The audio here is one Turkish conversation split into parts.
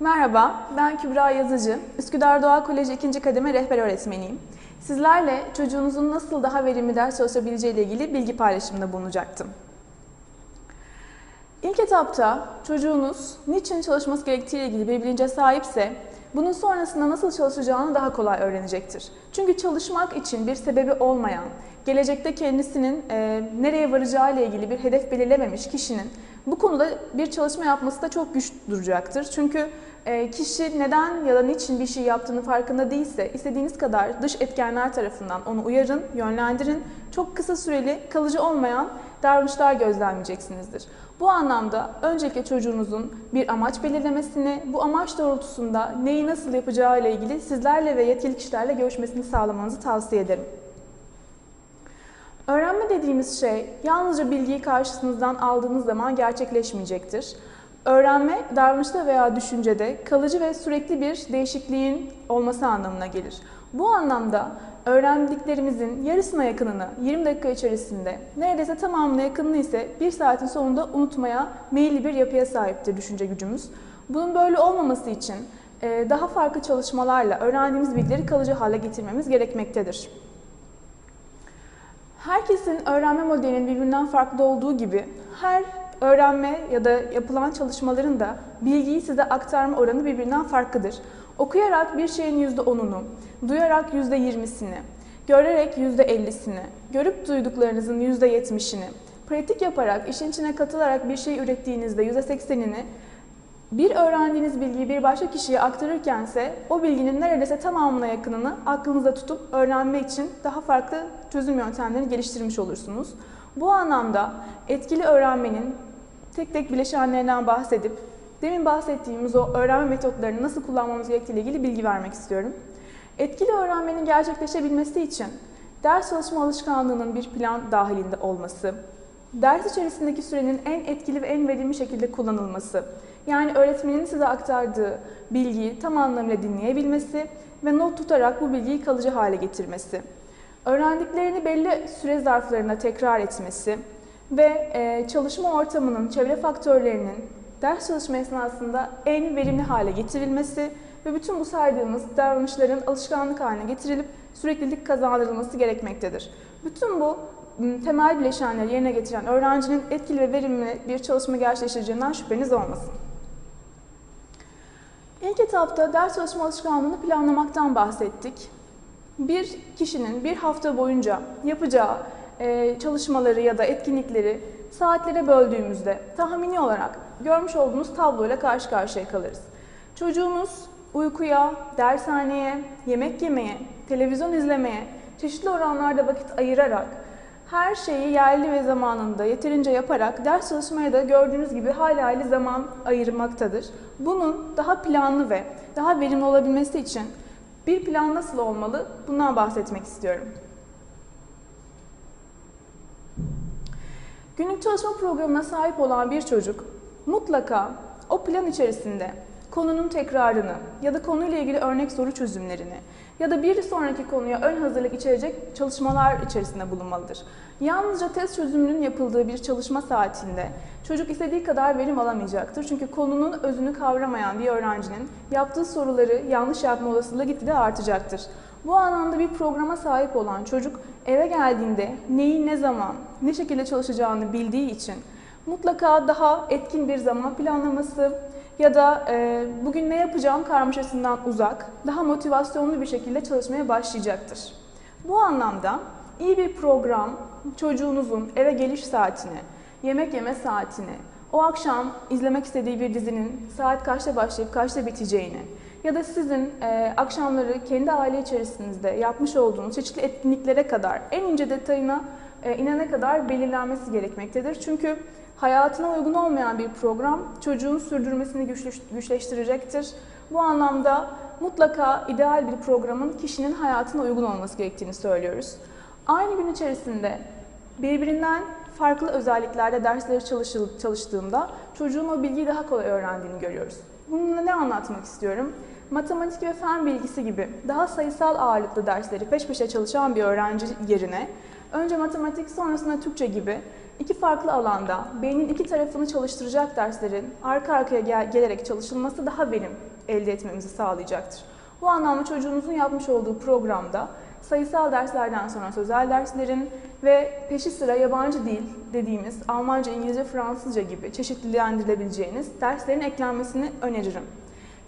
Merhaba, ben Kübra Yazıcı. Üsküdar Doğa Koleji 2. Kademe rehber öğretmeniyim. Sizlerle çocuğunuzun nasıl daha verimli ders çalışabileceği ile ilgili bilgi paylaşımında bulunacaktım. İlk etapta çocuğunuz niçin çalışması gerektiği ile ilgili bir bilince sahipse bunun sonrasında nasıl çalışacağını daha kolay öğrenecektir. Çünkü çalışmak için bir sebebi olmayan, gelecekte kendisinin e, nereye varacağı ile ilgili bir hedef belirlememiş kişinin bu konuda bir çalışma yapması da çok güç duracaktır. Çünkü kişi neden ya da niçin bir şey yaptığını farkında değilse istediğiniz kadar dış etkenler tarafından onu uyarın, yönlendirin. Çok kısa süreli, kalıcı olmayan davranışlar gözlemleyeceksinizdir. Bu anlamda öncelikle çocuğunuzun bir amaç belirlemesini, bu amaç doğrultusunda neyi nasıl yapacağı ile ilgili sizlerle ve yetkili kişilerle görüşmesini sağlamanızı tavsiye ederim. Öğrenme dediğimiz şey yalnızca bilgiyi karşısınızdan aldığınız zaman gerçekleşmeyecektir. Öğrenme davranışta veya düşüncede kalıcı ve sürekli bir değişikliğin olması anlamına gelir. Bu anlamda öğrendiklerimizin yarısına yakınını 20 dakika içerisinde, neredeyse tamamına yakınını ise bir saatin sonunda unutmaya meyilli bir yapıya sahiptir düşünce gücümüz. Bunun böyle olmaması için daha farklı çalışmalarla öğrendiğimiz bilgileri kalıcı hale getirmemiz gerekmektedir. Herkesin öğrenme modelinin birbirinden farklı olduğu gibi her öğrenme ya da yapılan çalışmaların da bilgiyi size aktarma oranı birbirinden farklıdır. Okuyarak bir şeyin %10'unu, duyarak %20'sini, görerek %50'sini, görüp duyduklarınızın %70'ini, pratik yaparak, işin içine katılarak bir şey ürettiğinizde %80'ini, bir öğrendiğiniz bilgiyi bir başka kişiye aktarırkense o bilginin neredeyse tamamına yakınını aklınızda tutup öğrenme için daha farklı çözüm yöntemlerini geliştirmiş olursunuz. Bu anlamda etkili öğrenmenin tek tek bileşenlerinden bahsedip demin bahsettiğimiz o öğrenme metotlarını nasıl kullanmamız gerektiği ile ilgili bilgi vermek istiyorum. Etkili öğrenmenin gerçekleşebilmesi için ders çalışma alışkanlığının bir plan dahilinde olması, ders içerisindeki sürenin en etkili ve en verimli şekilde kullanılması, yani öğretmenin size aktardığı bilgiyi tam anlamıyla dinleyebilmesi ve not tutarak bu bilgiyi kalıcı hale getirmesi, öğrendiklerini belli süre zarflarında tekrar etmesi ve çalışma ortamının, çevre faktörlerinin ders çalışma esnasında en verimli hale getirilmesi ve bütün bu saydığımız davranışların alışkanlık haline getirilip süreklilik kazandırılması gerekmektedir. Bütün bu temel bileşenleri yerine getiren öğrencinin etkili ve verimli bir çalışma gerçekleştireceğinden şüpheniz olmasın. İlk etapta ders çalışma alışkanlığını planlamaktan bahsettik. Bir kişinin bir hafta boyunca yapacağı çalışmaları ya da etkinlikleri saatlere böldüğümüzde tahmini olarak görmüş olduğunuz tabloyla karşı karşıya kalırız. Çocuğumuz uykuya, dershaneye, yemek yemeye, televizyon izlemeye, çeşitli oranlarda vakit ayırarak her şeyi yerli ve zamanında yeterince yaparak ders çalışmaya da gördüğünüz gibi hali hali zaman ayırmaktadır. Bunun daha planlı ve daha verimli olabilmesi için bir plan nasıl olmalı bundan bahsetmek istiyorum. Günlük çalışma programına sahip olan bir çocuk mutlaka o plan içerisinde konunun tekrarını ya da konuyla ilgili örnek soru çözümlerini ya da bir sonraki konuya ön hazırlık içerecek çalışmalar içerisinde bulunmalıdır. Yalnızca test çözümünün yapıldığı bir çalışma saatinde çocuk istediği kadar verim alamayacaktır. Çünkü konunun özünü kavramayan bir öğrencinin yaptığı soruları yanlış yapma olasılığı gitgide artacaktır. Bu anlamda bir programa sahip olan çocuk eve geldiğinde neyi ne zaman, ne şekilde çalışacağını bildiği için mutlaka daha etkin bir zaman planlaması ya da e, bugün ne yapacağım karmaşasından uzak, daha motivasyonlu bir şekilde çalışmaya başlayacaktır. Bu anlamda iyi bir program çocuğunuzun eve geliş saatini, yemek yeme saatini, o akşam izlemek istediği bir dizinin saat kaçta başlayıp kaçta biteceğini ya da sizin e, akşamları kendi aile içerisinde yapmış olduğunuz çeşitli etkinliklere kadar en ince detayına e, inene kadar belirlenmesi gerekmektedir. Çünkü hayatına uygun olmayan bir program çocuğun sürdürmesini güçleştirecektir. Bu anlamda mutlaka ideal bir programın kişinin hayatına uygun olması gerektiğini söylüyoruz. Aynı gün içerisinde birbirinden farklı özelliklerde dersleri çalıştığında çocuğun o bilgiyi daha kolay öğrendiğini görüyoruz. Bununla ne anlatmak istiyorum? Matematik ve fen bilgisi gibi daha sayısal ağırlıklı dersleri peş peşe çalışan bir öğrenci yerine önce matematik sonrasında Türkçe gibi iki farklı alanda beynin iki tarafını çalıştıracak derslerin arka arkaya gel- gelerek çalışılması daha verim elde etmemizi sağlayacaktır. Bu anlamda çocuğunuzun yapmış olduğu programda sayısal derslerden sonra sözel derslerin ve peşi sıra yabancı dil dediğimiz Almanca, İngilizce, Fransızca gibi çeşitlendirilebileceğiniz derslerin eklenmesini öneririm.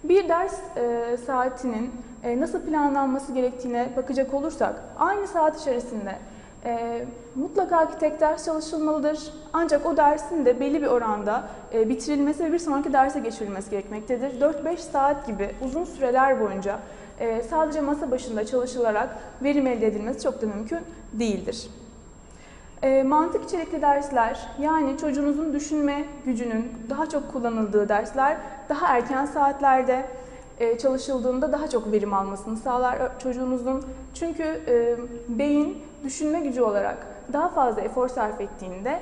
Bir ders e, saatinin e, nasıl planlanması gerektiğine bakacak olursak aynı saat içerisinde e, mutlaka ki tek ders çalışılmalıdır. Ancak o dersin de belli bir oranda e, bitirilmesi ve bir sonraki derse geçirilmesi gerekmektedir. 4-5 saat gibi uzun süreler boyunca e, sadece masa başında çalışılarak verim elde edilmesi çok da mümkün değildir. E, mantık içerikli dersler yani çocuğunuzun düşünme gücünün daha çok kullanıldığı dersler daha erken saatlerde e, çalışıldığında daha çok verim almasını sağlar çocuğunuzun. Çünkü e, beyin düşünme gücü olarak daha fazla efor sarf ettiğinde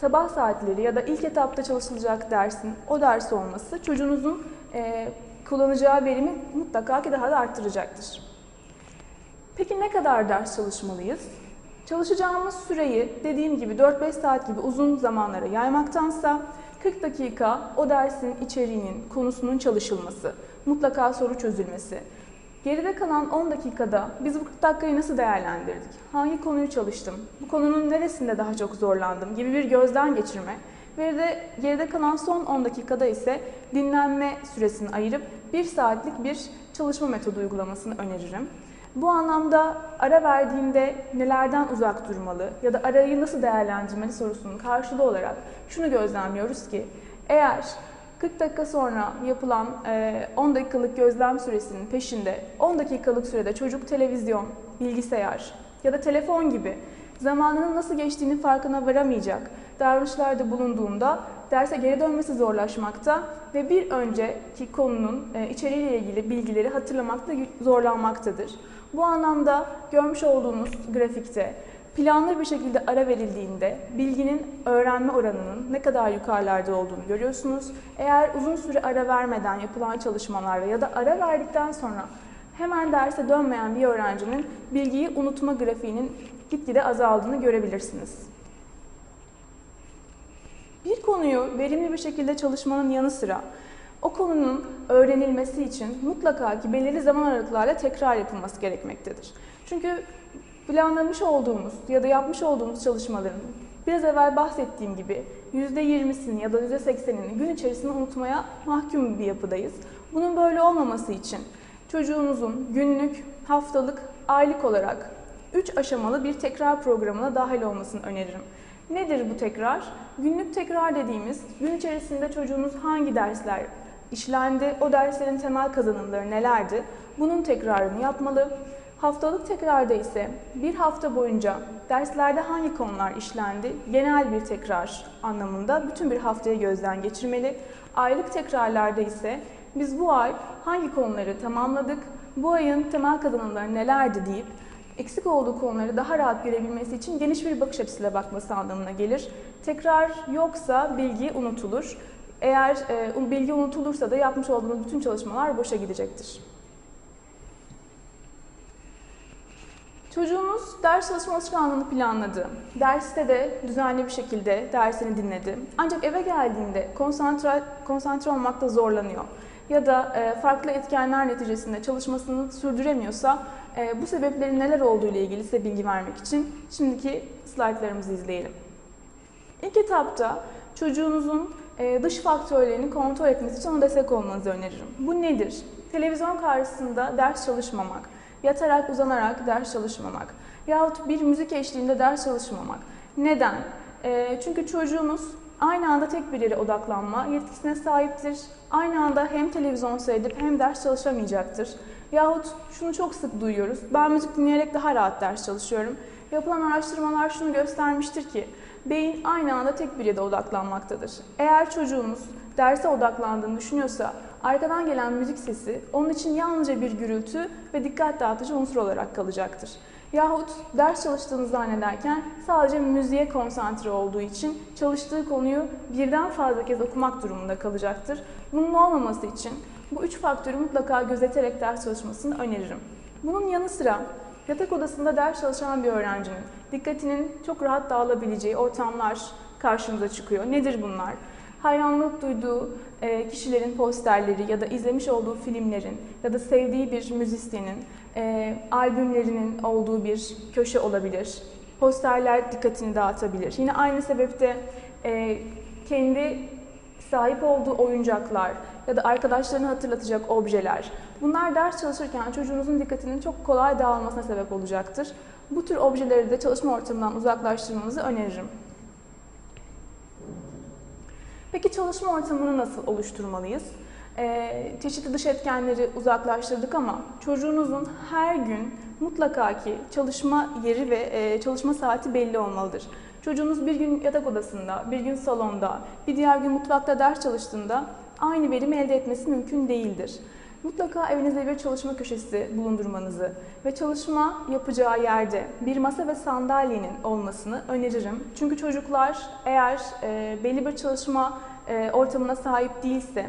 sabah saatleri ya da ilk etapta çalışılacak dersin o ders olması çocuğunuzun e, kullanacağı verimi mutlaka ki daha da arttıracaktır. Peki ne kadar ders çalışmalıyız? Çalışacağımız süreyi dediğim gibi 4-5 saat gibi uzun zamanlara yaymaktansa 40 dakika o dersin içeriğinin, konusunun çalışılması, mutlaka soru çözülmesi. Geride kalan 10 dakikada biz bu 40 dakikayı nasıl değerlendirdik? Hangi konuyu çalıştım? Bu konunun neresinde daha çok zorlandım gibi bir gözden geçirme. Ve de geride kalan son 10 dakikada ise dinlenme süresini ayırıp 1 saatlik bir çalışma metodu uygulamasını öneririm. Bu anlamda ara verdiğinde nelerden uzak durmalı ya da arayı nasıl değerlendirmeli sorusunun karşılığı olarak şunu gözlemliyoruz ki eğer 40 dakika sonra yapılan 10 dakikalık gözlem süresinin peşinde 10 dakikalık sürede çocuk televizyon, bilgisayar ya da telefon gibi zamanının nasıl geçtiğini farkına varamayacak davranışlarda bulunduğunda derse geri dönmesi zorlaşmakta ve bir önceki konunun içeriğiyle ilgili bilgileri hatırlamakta zorlanmaktadır. Bu anlamda görmüş olduğunuz grafikte planlı bir şekilde ara verildiğinde bilginin öğrenme oranının ne kadar yukarılarda olduğunu görüyorsunuz. Eğer uzun süre ara vermeden yapılan çalışmalarla ya da ara verdikten sonra hemen derse dönmeyen bir öğrencinin bilgiyi unutma grafiğinin gitgide azaldığını görebilirsiniz. Bir konuyu verimli bir şekilde çalışmanın yanı sıra o konunun öğrenilmesi için mutlaka ki belirli zaman aralıklarla tekrar yapılması gerekmektedir. Çünkü planlamış olduğumuz ya da yapmış olduğumuz çalışmaların biraz evvel bahsettiğim gibi %20'sini ya da %80'ini gün içerisinde unutmaya mahkum bir yapıdayız. Bunun böyle olmaması için çocuğunuzun günlük, haftalık, aylık olarak 3 aşamalı bir tekrar programına dahil olmasını öneririm. Nedir bu tekrar? Günlük tekrar dediğimiz gün içerisinde çocuğunuz hangi dersler işlendi, o derslerin temel kazanımları nelerdi? Bunun tekrarını yapmalı. Haftalık tekrarda ise bir hafta boyunca derslerde hangi konular işlendi, genel bir tekrar anlamında bütün bir haftayı gözden geçirmeli. Aylık tekrarlarda ise biz bu ay hangi konuları tamamladık, bu ayın temel kazanımları nelerdi deyip eksik olduğu konuları daha rahat görebilmesi için geniş bir bakış açısıyla bakması anlamına gelir. Tekrar yoksa bilgi unutulur. Eğer e, bilgi unutulursa da yapmış olduğunuz bütün çalışmalar boşa gidecektir. Çocuğunuz ders çalışma alışkanlığını planladı. Derste de düzenli bir şekilde dersini dinledi. Ancak eve geldiğinde konsantre, konsantre olmakta zorlanıyor ya da e, farklı etkenler neticesinde çalışmasını sürdüremiyorsa e, bu sebeplerin neler olduğu ile ilgili size bilgi vermek için şimdiki slaytlarımızı izleyelim. İlk etapta çocuğunuzun dış faktörlerini kontrol etmesi için ona destek olmanızı öneririm. Bu nedir? Televizyon karşısında ders çalışmamak, yatarak uzanarak ders çalışmamak yahut bir müzik eşliğinde ders çalışmamak. Neden? E, çünkü çocuğunuz aynı anda tek bir yere odaklanma yetkisine sahiptir. Aynı anda hem televizyon seyredip hem ders çalışamayacaktır. Yahut şunu çok sık duyuyoruz. Ben müzik dinleyerek daha rahat ders çalışıyorum. Yapılan araştırmalar şunu göstermiştir ki beyin aynı anda tek bir yere odaklanmaktadır. Eğer çocuğunuz derse odaklandığını düşünüyorsa arkadan gelen müzik sesi onun için yalnızca bir gürültü ve dikkat dağıtıcı unsur olarak kalacaktır. Yahut ders çalıştığını zannederken sadece müziğe konsantre olduğu için çalıştığı konuyu birden fazla kez okumak durumunda kalacaktır. Bunun olmaması için bu üç faktörü mutlaka gözeterek ders çalışmasını öneririm. Bunun yanı sıra Yatak odasında ders çalışan bir öğrencinin dikkatinin çok rahat dağılabileceği ortamlar karşımıza çıkıyor. Nedir bunlar? Hayranlık duyduğu e, kişilerin posterleri ya da izlemiş olduğu filmlerin ya da sevdiği bir müzisyenin e, albümlerinin olduğu bir köşe olabilir. Posterler dikkatini dağıtabilir. Yine aynı sebepte e, kendi sahip olduğu oyuncaklar ya da arkadaşlarını hatırlatacak objeler. Bunlar ders çalışırken çocuğunuzun dikkatinin çok kolay dağılmasına sebep olacaktır. Bu tür objeleri de çalışma ortamından uzaklaştırmanızı öneririm. Peki çalışma ortamını nasıl oluşturmalıyız? Ee, çeşitli dış etkenleri uzaklaştırdık ama çocuğunuzun her gün mutlaka ki çalışma yeri ve e, çalışma saati belli olmalıdır. Çocuğunuz bir gün yatak odasında, bir gün salonda, bir diğer gün mutfakta ders çalıştığında aynı verimi elde etmesi mümkün değildir. Mutlaka evinizde bir çalışma köşesi bulundurmanızı ve çalışma yapacağı yerde bir masa ve sandalyenin olmasını öneririm. Çünkü çocuklar eğer e, belli bir çalışma e, ortamına sahip değilse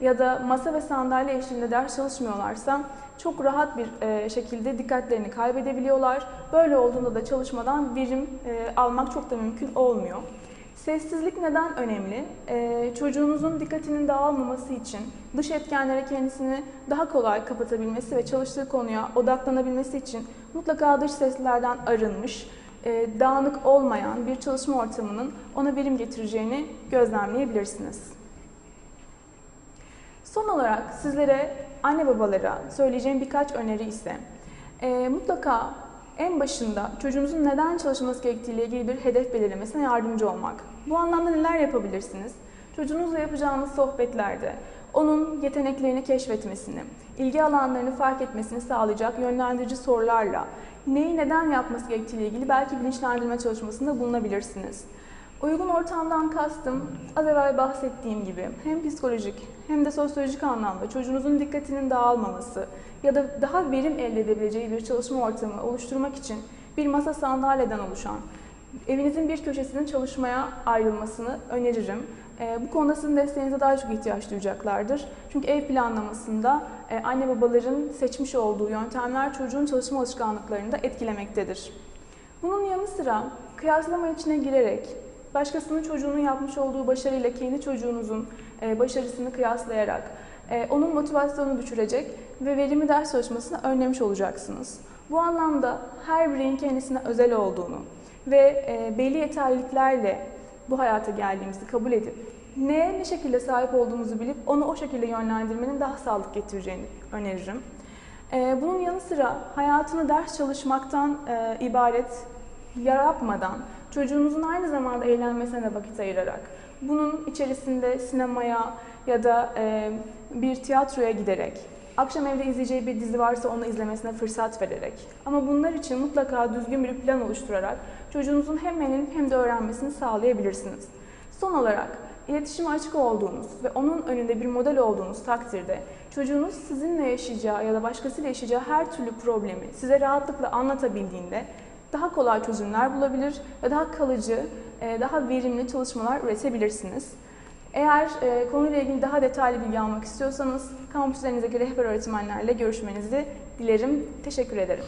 ya da masa ve sandalye eşliğinde ders çalışmıyorlarsa çok rahat bir e, şekilde dikkatlerini kaybedebiliyorlar. Böyle olduğunda da çalışmadan verim e, almak çok da mümkün olmuyor. Sessizlik neden önemli? Ee, çocuğunuzun dikkatinin dağılmaması için dış etkenlere kendisini daha kolay kapatabilmesi ve çalıştığı konuya odaklanabilmesi için mutlaka dış seslerden arınmış, e, dağınık olmayan bir çalışma ortamının ona verim getireceğini gözlemleyebilirsiniz. Son olarak sizlere anne babalara söyleyeceğim birkaç öneri ise e, mutlaka en başında çocuğunuzun neden çalışması gerektiğiyle ilgili bir hedef belirlemesine yardımcı olmak. Bu anlamda neler yapabilirsiniz? Çocuğunuzla yapacağınız sohbetlerde onun yeteneklerini keşfetmesini, ilgi alanlarını fark etmesini sağlayacak yönlendirici sorularla neyi neden yapması gerektiğiyle ilgili belki bilinçlendirme çalışmasında bulunabilirsiniz. Uygun ortamdan kastım az evvel bahsettiğim gibi hem psikolojik hem de sosyolojik anlamda çocuğunuzun dikkatinin dağılmaması ya da daha verim elde edebileceği bir çalışma ortamı oluşturmak için bir masa sandalyeden oluşan evinizin bir köşesinin çalışmaya ayrılmasını öneririm. E, bu konuda sizin desteğinize daha çok ihtiyaç duyacaklardır. Çünkü ev planlamasında e, anne babaların seçmiş olduğu yöntemler çocuğun çalışma alışkanlıklarını da etkilemektedir. Bunun yanı sıra kıyaslama içine girerek başkasının çocuğunun yapmış olduğu başarıyla kendi çocuğunuzun e, başarısını kıyaslayarak e, onun motivasyonunu düşürecek ve verimi ders çalışmasını önlemiş olacaksınız. Bu anlamda her bireyin kendisine özel olduğunu ve e, belli yeterliliklerle bu hayata geldiğimizi kabul edip neye ne şekilde sahip olduğumuzu bilip onu o şekilde yönlendirmenin daha sağlık getireceğini öneririm. Bunun yanı sıra hayatını ders çalışmaktan ibaret yapmadan çocuğunuzun aynı zamanda eğlenmesine vakit ayırarak, bunun içerisinde sinemaya ya da e, bir tiyatroya giderek, akşam evde izleyeceği bir dizi varsa onu izlemesine fırsat vererek ama bunlar için mutlaka düzgün bir plan oluşturarak çocuğunuzun hem eğlenip hem de öğrenmesini sağlayabilirsiniz. Son olarak iletişime açık olduğunuz ve onun önünde bir model olduğunuz takdirde çocuğunuz sizinle yaşayacağı ya da başkasıyla yaşayacağı her türlü problemi size rahatlıkla anlatabildiğinde daha kolay çözümler bulabilir ve daha kalıcı, daha verimli çalışmalar üretebilirsiniz. Eğer e, konuyla ilgili daha detaylı bilgi almak istiyorsanız kampüslerinizdeki rehber öğretmenlerle görüşmenizi dilerim. Teşekkür ederim.